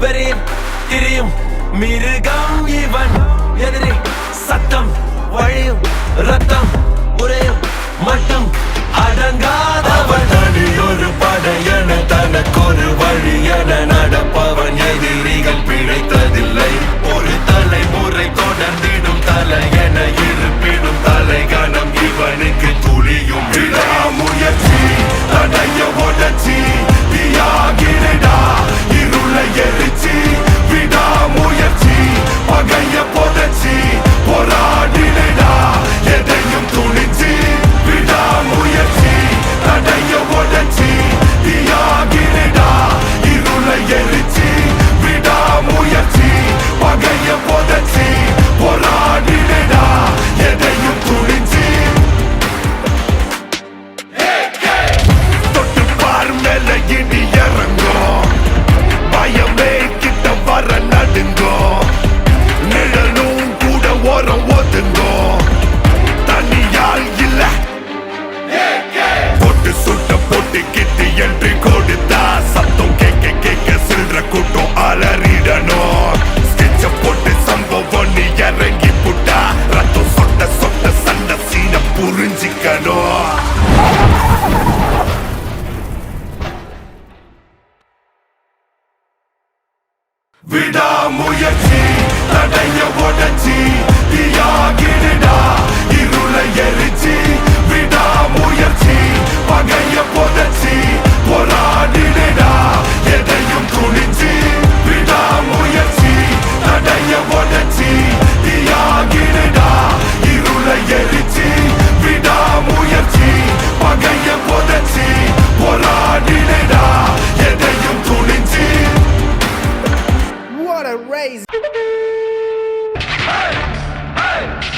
வெறியில் திரியும் மிருகம் இவன். எதிரில் சத்தம் வழியும் ரத்தம் உரையும் மட்டும் அடங்காதவன். ஒரு படையன தனக்கு ஒரு வழியன விடாமுயற்சி தடைய உடச்சி தியாகி Crazy. Hey! Hey!